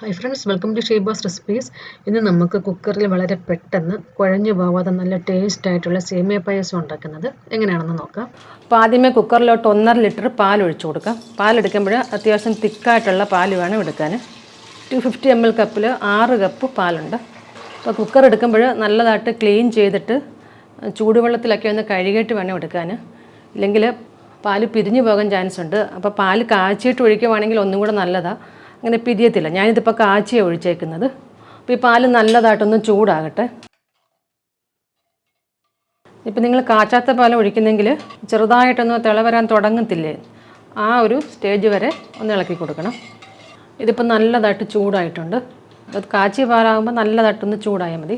Hi friends welcome to Sheeba's recipes ഇന്ന് നമുക്ക് കുക്കറിൽ വളരെ പെട്ടെന്ന് കുഴഞ്ഞു പോവാതെ നല്ല ടേസ്റ്റ് ആയിട്ടുള്ള സേമിയ പായസം ഉണ്ടാക്കുന്നത് എങ്ങനെയാണെന്ന് നോക്കാം. അപ്പോൾ ആദ്യമേ കുക്കറിലോട്ട് ഒന്നര ലിറ്റർ പാൽ ഒഴിച്ചു കൊടുക്കാം. പാലെടുക്കുമ്പോൾ അത്യാവശ്യം തിക്കായിട്ടുള്ള പാൽ വേണം എടുക്കാൻ. ടു ഫിഫ്റ്റി എം എൽ കപ്പിൽ ആറ് കപ്പ് പാലുണ്ട്. അപ്പോൾ കുക്കർ എടുക്കുമ്പോൾ നല്ലതായിട്ട് ക്ലീൻ ചെയ്തിട്ട് ചൂടുവെള്ളത്തിലൊക്കെ ഒന്ന് കഴുകിയിട്ട് വേണം എടുക്കാൻ. ഇല്ലെങ്കിൽ പാൽ പിരിഞ്ഞു പോകാൻ ചാൻസ് ഉണ്ട്. അപ്പോൾ പാൽ കാച്ചിയിട്ട് ഒഴിക്കുവാണെങ്കിൽ ഒന്നും കൂടെ നല്ലതാണ് അങ്ങനെ പിരിയത്തില്ല. ഞാനിതിപ്പോൾ കാച്ചിയാണ് ഒഴിച്ചേക്കുന്നത്. അപ്പോൾ ഈ പാൽ നല്ലതായിട്ടൊന്ന് ചൂടാകട്ടെ. ഇപ്പം നിങ്ങൾ കാച്ചാത്ത പാൽ ഒഴിക്കുന്നെങ്കിൽ ചെറുതായിട്ടൊന്ന് തിള വരാൻ തുടങ്ങത്തില്ലേ? ആ ഒരു സ്റ്റേജ് വരെ ഒന്ന് ഇളക്കി കൊടുക്കണം. ഇതിപ്പോൾ നല്ലതായിട്ട് ചൂടായിട്ടുണ്ട്. അത് കാച്ചിയ പാലാകുമ്പോൾ നല്ലതായിട്ടൊന്ന് ചൂടായാൽ മതി.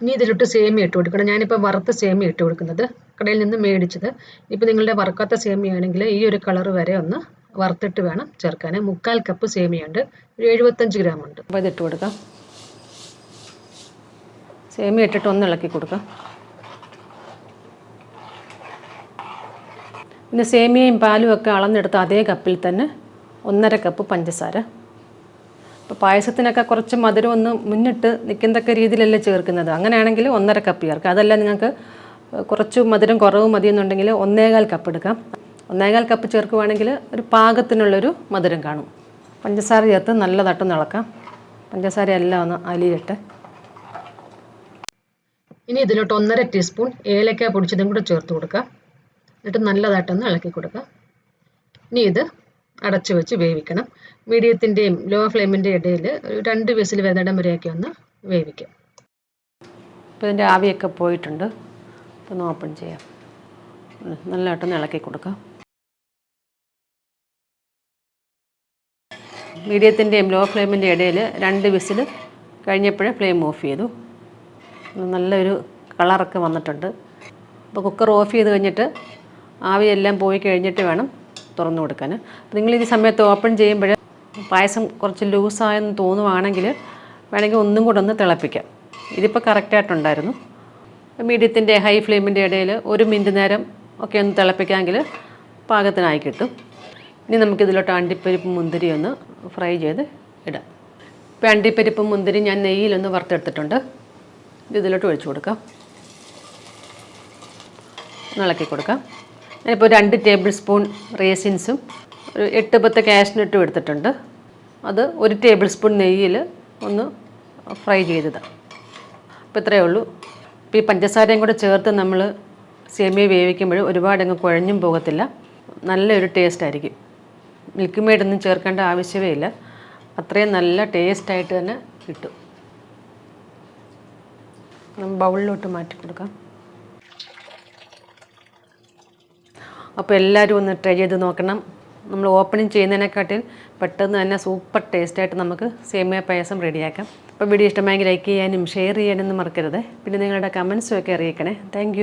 ഇനി ഇതിലിട്ട് സേമിയ ഇട്ട് കൊടുക്കണം. ഞാനിപ്പോൾ വറുത്ത സേമിയ ഇട്ട് കൊടുക്കുന്നത്. കടയിൽ നിന്ന് മേടിച്ചത്. ഇപ്പോൾ നിങ്ങളുടെ വറുക്കാത്ത സേമിയ ആണെങ്കിൽ ഈ ഒരു കളർ വരെ ഒന്ന് വറുത്തിട്ട് വേണം ചേർക്കാൻ മുക്കാൽ കപ്പ് സേമിയുണ്ട് ഒരു എഴുപത്തഞ്ച് ഗ്രാം ഉണ്ട്. അപ്പോൾ ഇതിട്ട് കൊടുക്കാം. സേമിയ ഇട്ടിട്ട് ഒന്ന് ഇളക്കി കൊടുക്കാം. പിന്നെ സേമിയയും പാലും ഒക്കെ അളന്നെടുത്ത അതേ കപ്പിൽ തന്നെ ഒന്നര കപ്പ് പഞ്ചസാര. ഇപ്പോൾ പായസത്തിനൊക്കെ കുറച്ച് മധുരം ഒന്ന് മുന്നിട്ട് നിൽക്കത്തക്ക രീതിയിലല്ലേ ചേർക്കുന്നത്. അങ്ങനെയാണെങ്കിൽ ഒന്നര കപ്പ് ചേർക്കുക അതല്ല നിങ്ങൾക്ക് കുറച്ച് മധുരം കുറവ് മതിയെന്നുണ്ടെങ്കിൽ ഒന്നേകാൽ കപ്പ് എടുക്കാം. ഒന്നേകാൽ കപ്പ് ചേർക്കുവാണെങ്കിൽ ഒരു പാകത്തിനുള്ളൊരു മധുരം കാണും. പഞ്ചസാര ചേർത്ത് നല്ലതായിട്ടൊന്ന് ഇളക്കാം പഞ്ചസാര എല്ലാം ഒന്ന് അലിയിട്ട്. ഇനി ഇതിലോട്ട് ഒന്നര ടീസ്പൂൺ ഏലക്ക പൊടിച്ചതും കൂടെ ചേർത്ത് കൊടുക്കാം എന്നിട്ട് നല്ലതായിട്ടൊന്ന് ഇളക്കി കൊടുക്കാം ഇനി ഇത് അടച്ചു വെച്ച് വേവിക്കണം. മീഡിയത്തിന്റെയും ലോ ഫ്ലെയിമിന്റെയും ഇടയിൽ ഒരു രണ്ട് വിസിൽ വരുന്നിടം വരെയൊക്കെ ഒന്ന് വേവിക്കാം. ഇപ്പോൾ ഇതിന്റെ ആവിയൊക്കെ പോയിട്ടുണ്ട്. ഒന്ന് ഓപ്പൺ ചെയ്യാം. നല്ലതായിട്ടൊന്ന് ഇളക്കി കൊടുക്കാം. മീഡിയത്തിന്റെയും ലോ ഫ്ലെയിമിന്റെ ഇടയിൽ രണ്ട് വിസിൽ കഴിഞ്ഞപ്പോഴേ ഫ്ലെയിം ഓഫ് ചെയ്തു. നല്ലൊരു കളറൊക്കെ വന്നിട്ടുണ്ട്. അപ്പോൾ കുക്കർ ഓഫ് ചെയ്ത് കഴിഞ്ഞിട്ട് ആവിയെല്ലാം പോയി കഴിഞ്ഞിട്ട് വേണം തുറന്നു കൊടുക്കാൻ. നിങ്ങൾ ഈ സമയത്ത് ഓപ്പൺ ചെയ്യുമ്പോൾ പായസം കുറച്ച് ലൂസായെന്ന് തോന്നുവാണെങ്കിൽ വേണമെങ്കിൽ ഒന്നും കൂടെ ഒന്ന് തിളപ്പിക്കാം. ഇതിപ്പോൾ കറക്റ്റായിട്ടുണ്ടായിരുന്നു മീഡിയത്തിന്റെ ഹൈ ഫ്ലെയിമിന്റെ ഇടയിൽ ഒരു മിനിറ്റ് നേരം ഒക്കെ ഒന്ന് തിളപ്പിക്കാമെങ്കിൽ പാകത്തിനായി കിട്ടും. ഇനി നമുക്കിതിലോട്ട് അണ്ടിപ്പരിപ്പ് മുന്തിരി ഒന്ന് ഫ്രൈ ചെയ്ത് ഇടാം. ഇപ്പോൾ അണ്ടിപ്പരിപ്പ് മുന്തിരി ഞാൻ നെയ്യിലൊന്ന് വറുത്തെടുത്തിട്ടുണ്ട്. ഇത് ഇതിലോട്ട് ഒഴിച്ചു കൊടുക്കാം. ഇളക്കി കൊടുക്കാം. ഞാനിപ്പോൾ രണ്ട് ടേബിൾ സ്പൂൺ റേസിൻസും ഒരു എട്ട് പത്ത് കാഷ്നട്ടും എടുത്തിട്ടുണ്ട്. അത് ഒരു ടേബിൾ സ്പൂൺ നെയ്യിൽ ഒന്ന് ഫ്രൈ ചെയ്തതാണ് അപ്പോൾ ഇത്രയേ ഉള്ളൂ. ഇപ്പോൾ ഈ പഞ്ചസാരയും കൂടെ ചേർത്ത് നമ്മൾ സേമിയ വേവിക്കുമ്പോൾ ഒരുപാടങ്ങ് കുഴഞ്ഞും പോകത്തില്ല. നല്ലൊരു ടേസ്റ്റ് ആയിരിക്കും. മിൽക്ക് മെയ്ഡൊന്നും ചേർക്കേണ്ട ആവശ്യമേ ഇല്ല. അത്രയും നല്ല ടേസ്റ്റായിട്ട് തന്നെ കിട്ടും. ബൗളിലോട്ട് മാറ്റി കൊടുക്കാം. അപ്പോൾ എല്ലാവരും ഒന്ന് ട്രൈ ചെയ്ത് നോക്കണം. നമ്മൾ ഓപ്പണിങ് ചെയ്യുന്നതിനെക്കാട്ടിൽ പെട്ടെന്ന് തന്നെ സൂപ്പർ ടേസ്റ്റായിട്ട് നമുക്ക് സേമിയ പായസം റെഡിയാക്കാം അപ്പോൾ വീഡിയോ ഇഷ്ടമായെങ്കിൽ ലൈക്ക് ചെയ്യാനും ഷെയർ ചെയ്യാനും മറക്കരുത്. പിന്നെ നിങ്ങളുടെ കമൻസും ഒക്കെ അറിയിക്കണേ. താങ്ക്